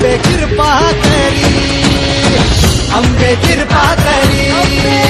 अंबे कृपा करी अंबे कृपा करी.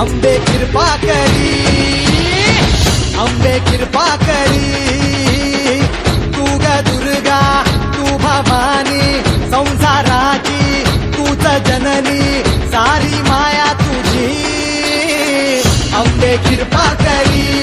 અંબે કૃપા